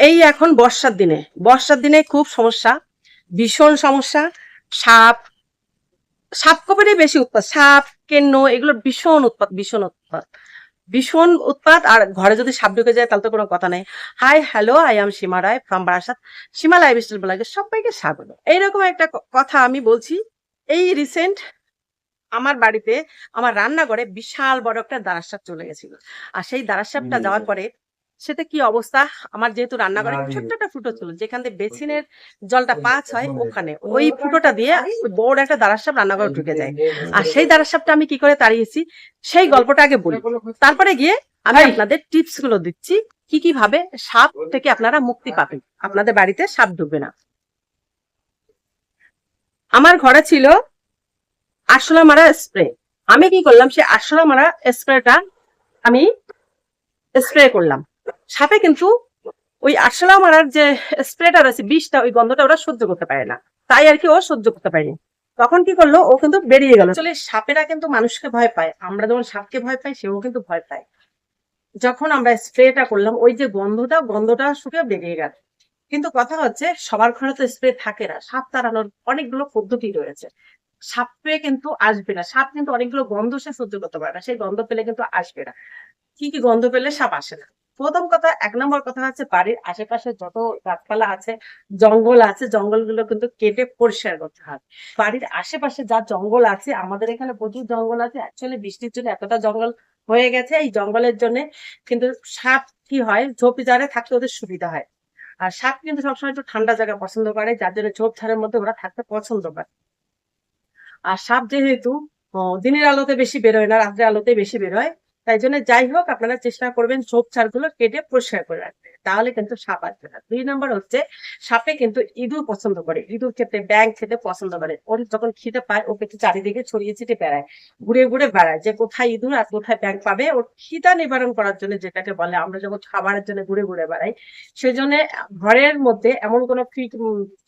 এই এখন বর্ষার দিনে। বর্ষার দিনে খুব সমস্যা ভীষণ সমস্যা। সাপ সাপ কবেরই বেশি উৎপাত। সাপ কেন্ন এগুলো ভীষণ উৎপাত ভীষণ উৎপাত। ভীষণ উৎপাত আর ঘরে যদি সাপ ঢুকে যায় তাহলে তো কোনো কথা নেই। Hi hello I am Seema Roy from Barasat. Seema lifestyle ব্লগে সবাইকে স্বাগত। এইরকম একটা কথা আমি বলছি এই রিসেন্ট আমার বাড়িতে আমার রান্নাঘরে বিশাল বড় একটা দারাসাপ চলে গেছিল। আর সেই দারাসাপটা। যাওয়ার পরে সেটা কি অবস্থা? আমার যেহেতু রান্নাঘরে। ছোট্ট একটা ফুটো ছিল যেখান থেকে বেসিনের জলটা পাঁচ হয় ওখানে। ওই ফুটোটা দিয়ে বড় একটা দারাসাপ রান্নাঘরে ঢুকে যায়। আর সেই দারাসাপটা আমি কি করে তাড়িয়েছি? সেই গল্পটা আগে বলি। তারপরে গিয়ে আমি আপনাদের টিপসগুলো দিচ্ছি কি কি ভাবে সাপ থেকে আপনারা মুক্তি পাবেন। আপনাদের বাড়িতে সাপ ঢুকবে না। আমার ঘরে ছিল আরশোলা মারা স্প্রে। আমি কি করলাম সে আরশোলা মারা স্প্রেটা আমি স্প্রে করলাম। সাপে কিন্তু ওই আরশোলা মারার যে স্প্রেটা রয়েছে বিষটা, ওই গন্ধটা ওরা সহ্য করতে পারে না। তাই আর কি ও সহ্য করতে পারেনি। তখন কি করল? ও কিন্তু বেরিয়ে গেল। আসলে সাপেরা কিন্তু মানুষকে ভয় পায়। আমরা যেমন সাপকে ভয় পাই, সেও কিন্তু ভয় পায়। যখন আমরা স্প্রেটা করলাম, ওই যে গন্ধটা গন্ধটা শুকে বেরিয়ে গেল। কিন্তু কথা হচ্ছে, সবার ঘরে তো স্প্রে থাকে না। সাপ তাড়ানোর অনেকগুলো পদ্ধতি রয়েছে। সাপে কিন্তু আসবে না। সাপ কিন্তু অনেকগুলো গন্ধ সে সহ্য করতে পারে না। সেই গন্ধ পেলে কিন্তু আসবে না। কি কি গন্ধ পেলে সাপ আসে না। প্রথম কথা, এক নম্বর কথা হচ্ছে বাড়ির আশেপাশে যত গাছপালা আছে, জঙ্গল আছে, জঙ্গলগুলো কিন্তু কেটে পরিষ্কার করতে হবে বাড়ির আশেপাশে যা জঙ্গল আছে, আমাদের এখানে প্রচুর জঙ্গল আছে। অ্যাকচুয়ালি বৃষ্টির জন্য এতটা জঙ্গল হয়ে গেছে, এই জঙ্গলের জন্য কিন্তু সাপ কি হয় ঝোপঝাড়ে থাকতে ওদের সুবিধা হয়। আর সাপ কিন্তু সবসময় একটু ঠান্ডা জায়গা পছন্দ করে, যার জন্য ঝোপ ঝোপঝাড়ের মধ্যে ওরা থাকতে পছন্দ করে। আর সাপ যেহেতু দিনের আলোতে বেশি বেরোয় না, রাত্রের আলোতে বেশি বেরোয়। তাই জন্য যাই হোক, আপনারা চেষ্টা করবেন ঝোপঝাড়গুলো কেটে পরিষ্কার করে রাখতে। তাহলে কিন্তু সাপ আসবে না। দুই নম্বর হচ্ছে, সাপে কিন্তু ইঁদুর পছন্দ করে। ইঁদুর খেতে ব্যাং খেতে পছন্দ করে। ওর যখন খিদে পায় ও কিন্তু চারিদিকে ছড়িয়ে ছিটে বেড়ায়। ঘুরে ঘুরে বেড়ায় যে কোথায় ইঁদুর আর কোথায় ব্যাং পাবে, ওর খিদা নিবারণ করার জন্য যেটাকে বলে, আমরা যখন খাবারের জন্য ঘুরে ঘুরে বেড়াই সেই জন্য ঘরের মধ্যে এমন কোনো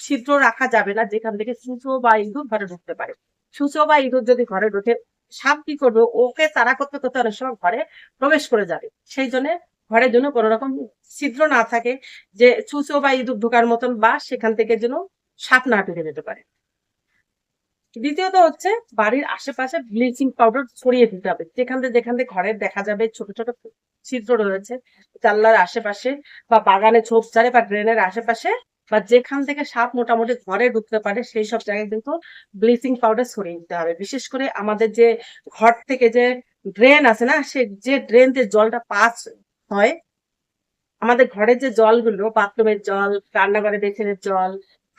ছিদ্র রাখা যাবে না, যেখান থেকে সুচো বা ইঁদুর ঘরে ঢুকতে পারে। সুচো বা ইঁদুর যদি ঘরে ঢুকে সাপ কি করবে? ওকে তারা করতে করতে অনেক সময় ঘরে প্রবেশ করে যাবে। সেই জন্য ঘরের জন্য কোনো রকম ছিদ্র না থাকে যে চুচো বা ইঁদুর ঢোকার মতন বা সেখান থেকে যেন সাপ না ঢুকে যেতে পারে। দ্বিতীয়ত হচ্ছে বাড়ির আশেপাশে ব্লিচিং পাউডার ছড়িয়ে দিতে হবে। যেখান থেকে যেখান থেকে ঘরের দেখা যাবে ছোট ছোট ছিদ্র রয়েছে, জানলার আশেপাশে বা বাগানে ঝোপঝাড়ে বা ড্রেনের আশেপাশে বা যেখান থেকে সাপ মোটামুটি ঘরে ঢুকতে পারে, সেই সব জায়গায় কিন্তু ব্লিচিং পাউডার ছড়িয়ে দিতে হবে। বিশেষ করে আমাদের যে ঘর থেকে যে ড্রেন আছে না, সে যে ড্রেন দিয়ে জলটা পাস হয়, আমাদের ঘরের যে জলগুলো, বাথরুমের জল, রান্নাঘরে বেসিনের জল,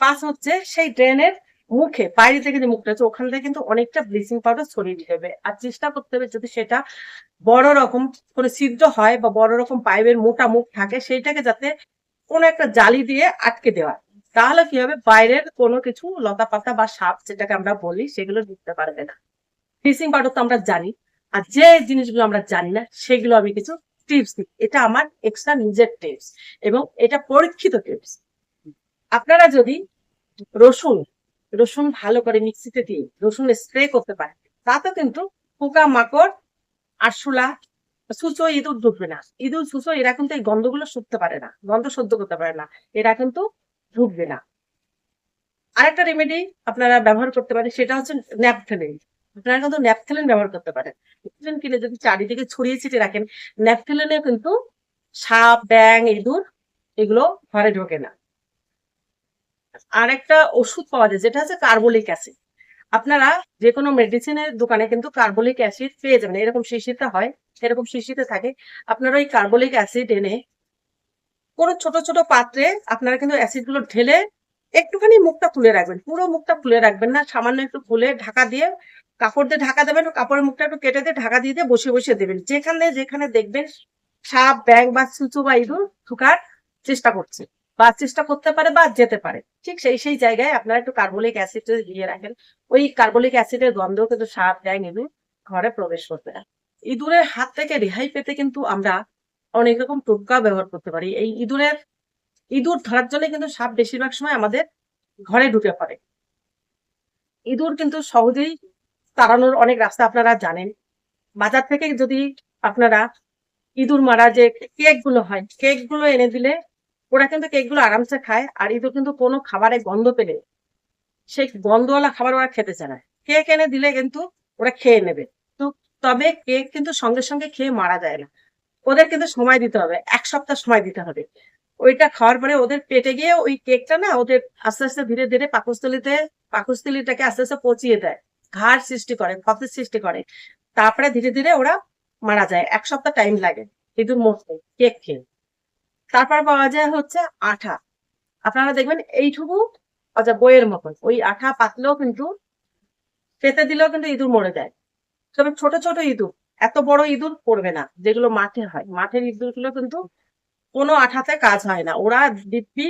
পাস হচ্ছে সেই ড্রেনের মুখে, বাইরে থেকে যে মুখটা আছে, ওখান থেকে কিন্তু অনেকটা ব্লিচিং পাউডার ছড়িয়ে দিতে হবে। আর চেষ্টা করতে হবে যদি সেটা বড় রকম কোনো ছিদ্র হয় বা বড় রকম পাইপের মোটা মুখ থাকে, সেইটাকে যাতে কোনো একটা জালি দিয়ে আটকে দেওয়া। তাহলে কি হবে? বাইরের কোনো কিছু লতা পাতা বা সাপ যেটাকে আমরা বলি, সেগুলো ঢুকতে পারবে না। ব্লিচিং পাউডার তো আমরা জানি। আর যে জিনিসগুলো আমরা জানি না, সেগুলো আমি কিছু টিপস দিই। এটা আমার এক্সট্রা নিজের টিপস এবং এটা পরীক্ষিত টিপস আপনারা যদি রসুন রসুন ভালো করে মিক্সিতে দিয়ে, রসুন স্প্রে করতে পারেন, তাতে কিন্তু পোকা মাকড় আরশোলা সুচো ইঁদুর ঢুকবে না। ইঁদুর সুচো এরা কিন্তু এই গন্ধগুলো শুকতে পারে না। গন্ধ সহ্য করতে পারে না। এরা কিন্তু ঢুকবে না। আরেকটা রেমেডি আপনারা ব্যবহার করতে পারেন, সেটা হচ্ছে ন্যাপথেলিন। আপনারা কিন্তু ন্যাপথেলিন ব্যবহার করতে পারেন। ন্যাপথেলিন কিনে যদি চারিদিকে ছড়িয়ে ছিটিয়ে রাখেন, ন্যাপথেলিনে কিন্তু সাপ ব্যাং ইঁদুর এগুলো ঘরে ঢোকে না। আর একটা ওষুধ পাওয়া যায়, যেটা হচ্ছে কার্বলিক অ্যাসিড। আপনারা যে কোনো মেডিসিনের দোকানে কিন্তু কার্বলিক অ্যাসিড পেয়ে যাবেন, এরকম শিশিতে হয়। এরকম শিশিতে থাকে, আপনারা ওই কার্বলিক অ্যাসিড এনে কোনো ছোট ছোট পাত্রে আপনারা কিন্তু অ্যাসিডগুলো ঢেলে একটুখানি মুখটা খুলে রাখবেন। পুরো মুখটা খুলে রাখবেন না, সামান্য একটু খুলে ঢাকা দিয়ে কাপড় দিয়ে ঢাকা দেবেন, কাপড়ের মুখটা একটু কেটে দিয়ে ঢাকা দিয়ে দিয়ে বসে বসে দেবেন। যেখানে যেখানে দেখবেন সাপ ব্যাং বা সুচু বা ইঁদুর ঢুকার চেষ্টা করছে বা চেষ্টা করতে পারে বা যেতে পারে। ঠিক সেই সেই জায়গায় আপনারা একটু কার্বলিক অ্যাসিড দিয়ে রাখেন, ওই কার্বলিক অ্যাসিডের গন্ধ কিন্তু সাপ ব্যাং ইঁদুর ঘরে প্রবেশ করবে না। ইঁদুরের হাত থেকে রেহাই পেতে কিন্তু আমরা অনেক রকম টোটকা ব্যবহার করতে পারি। এই ইঁদুরের, ইঁদুর ধরার জন্য কিন্তু সাপ বেশিরভাগ সময় আমাদের ঘরে ঢুকে পড়ে। ইঁদুর কিন্তু সহজেই তাড়ানোর অনেক রাস্তা আপনারা জানেন। বাজার থেকে যদি আপনারা ইঁদুর মারা যে কেকগুলো হয় কেকগুলো এনে দিলে ওরা কিন্তু কেকগুলো আরামসে খায় আর ইঁদুর কিন্তু কোনো খাবারে গন্ধ পেলে, সেই গন্ধওয়ালা খাবার ওরা খেতে চায় না। কেক এনে দিলে কিন্তু ওরা খেয়ে নেবে। তবে কেক কিন্তু সঙ্গে সঙ্গে খেয়ে মারা যায় না। ওদের কিন্তু সময় দিতে হবে, এক সপ্তাহ সময় দিতে হবে। ওইটা খাওয়ার পরে ওদের পেটে গিয়ে ওই কেকটা না ওদের আস্তে আস্তে ধীরে ধীরে পাকস্থলিতে, পাকস্থলিটাকে আস্তে আস্তে পচিয়ে দেয়। ঘাড় সৃষ্টি করে ক্ষতের সৃষ্টি করে। তারপরে ধীরে ধীরে ওরা মারা যায়। এক সপ্তাহ টাইম লাগে, ইঁদুর মরতে, কেক খেয়ে। তারপর পাওয়া যায় হচ্ছে আঠা। আপনারা দেখবেন এইটুকু আচ্ছা বইয়ের মতন। ওই আঠা পাতলেও কিন্তু, পেতে দিলেও কিন্তু ইঁদুর মরে যায়। তবে ছোট ছোট ইঁদুর। এত বড় ইঁদুর পড়বে না, যেগুলো মাঠে হয়। মাঠের ইঁদুরগুলো কিন্তু কোনো আঠাতে কাজ হয় না। ওরা দিব্যি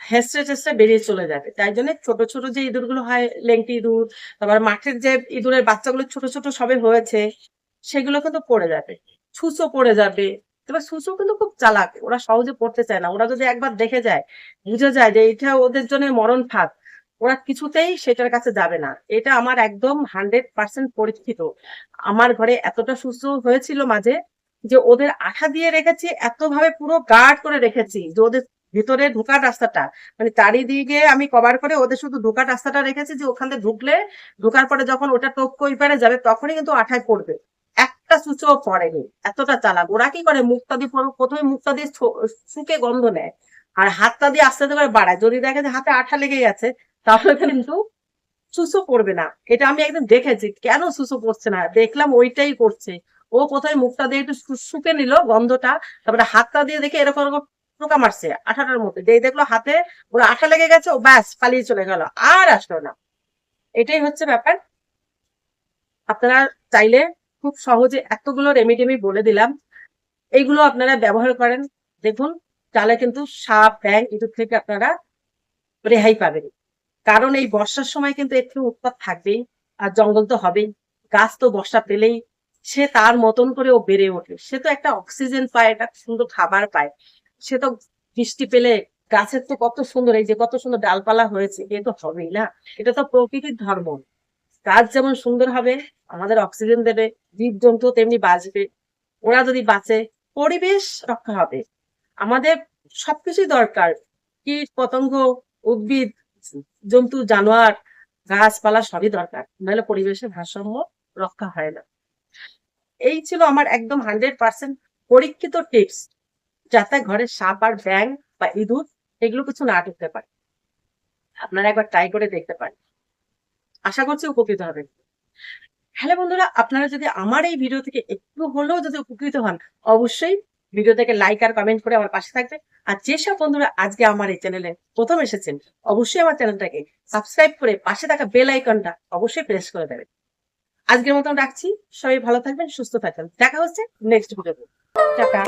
হেসড়ে টেসড়ে বেরিয়ে চলে যাবে। তাই জন্য ছোট ছোট যে ইঁদুরগুলো হয়, লেংটি ইঁদুর, তারপর মাঠের যে ইঁদুরের বাচ্চাগুলো ছোট ছোট সবে হয়েছে, সেগুলো কিন্তু পড়ে যাবে। ছুঁচো পড়ে যাবে। তবে সুসু কিন্তু খুব চালাক। ওরা সহজে পড়তে চায় না। ওরা যদি একবার দেখে যায়, বুঝে যায় যে এটা ওদের জন্য মরণ ফাঁদ ওরা কিছুতেই সেটার কাছে যাবে না। এটা আমার একদম হান্ড্রেড পার্সেন্ট পরীক্ষিত। আমার ঘরে এতটা সুস্থ হয়েছিল মাঝে যে ওদের আঠা দিয়ে রেখেছি এত ভাবে পুরো গার্ড করে রেখেছি যে ওদের ভিতরে ঢোকার রাস্তাটা। মানে চারিদিকে আমি কভার করে ওদের শুধু ঢোকার রাস্তাটা রেখেছি যে ওখান থেকে ঢুকলে ঢোকার পরে যখন ওটা টপকে ওই পারে যাবে তখনই কিন্তু আঠায় পড়বে। একটা সূচও পড়েনি, এতটা চালাক। ওরা কি করে মুখটা দিয়ে পুরো- প্রথমে মুখটা দিয়ে শুকে গন্ধ নেয়। আর হাতটা দিয়ে আস্তে আস্তে করে বাড়ায়। যদি দেখে যে হাতে আঠা লেগে গেছে তাহলে কিন্তু সুসু পড়বে না। এটা আমি একদম দেখেছি। কেন সুসু পড়ছে না? দেখলাম ওইটাই করছে ও প্রথমে মুখটা দিয়ে একটু শুকে নিল গন্ধটা, তারপরে হাতটা দিয়ে দেখে এরকম এরকম টোকা মারছে আঠাটার মধ্যে। যেই দেখল হাতে ওর আঠা লেগে গেছে, ও ব্যাস পালিয়ে চলে গেল, আর আসলো না। এটাই হচ্ছে ব্যাপার। আপনারা চাইলে খুব সহজে এতগুলো রেমিডি আমি বলে দিলাম। এইগুলো আপনারা ব্যবহার করেন। দেখুন, তাহলে কিন্তু সাপ ব্যাং ইঁদুর থেকে আপনারা রেহাই পাবেন। কারণ এই বর্ষার সময় কিন্তু একটু উৎপাত থাকবেই, আর জঙ্গল তো হবেই। গাছ তো বর্ষা পেলেই সে তার মতন করে ও বেড়ে ওঠে। সে তো একটা অক্সিজেন পায়, একটা সুন্দর খাবার পায়। সে তো বৃষ্টি পেলে গাছের তো কত সুন্দর, এই যে কত সুন্দর ডালপালা হয়েছে, এ তো হবেই না। এটা তো প্রকৃতির ধর্ম। গাছ যেমন সুন্দর হবে, আমাদের অক্সিজেন দেবে, জীবজন্তু তেমনি বাঁচবে। ওরা যদি বাঁচে, পরিবেশ রক্ষা হবে। আমাদের সবকিছুই দরকার। কীট, পতঙ্গ, উদ্ভিদ জন্তু, জানোয়ার, গাছপালা সবই দরকার, নাহলে পরিবেশের ভারসাম্য রক্ষা হয় না। এই ছিল আমার একদম হান্ড্রেড পার্সেন্ট পরীক্ষিত টিপস যাতে ঘরে সাপ আর ব্যাং বা ইঁদুর এগুলো কিছু না ঢুকতে পারে। আপনারা একবার ট্রাই করে দেখতে পারেন। আশা করছি উপকৃত হবেন। হ্যালো বন্ধুরা, আপনারা যদি আমার এই ভিডিও থেকে একটু হলেও যদি উপকৃত হন, অবশ্যই ভিডিও থেকে লাইক আর কমেন্ট করে আমার পাশে থাকবে আর যেসব বন্ধুরা আজকে আমার এই চ্যানেলে প্রথম এসেছেন, অবশ্যই আমার চ্যানেলটাকে সাবস্ক্রাইব করে পাশে থাকা বেল আইকনটা অবশ্যই প্রেস করে দেবেন। আজকের মতন রাখছি। সবাই ভালো থাকবেন, সুস্থ থাকবেন। দেখা হচ্ছে নেক্সট ভিডিওতে টাটা।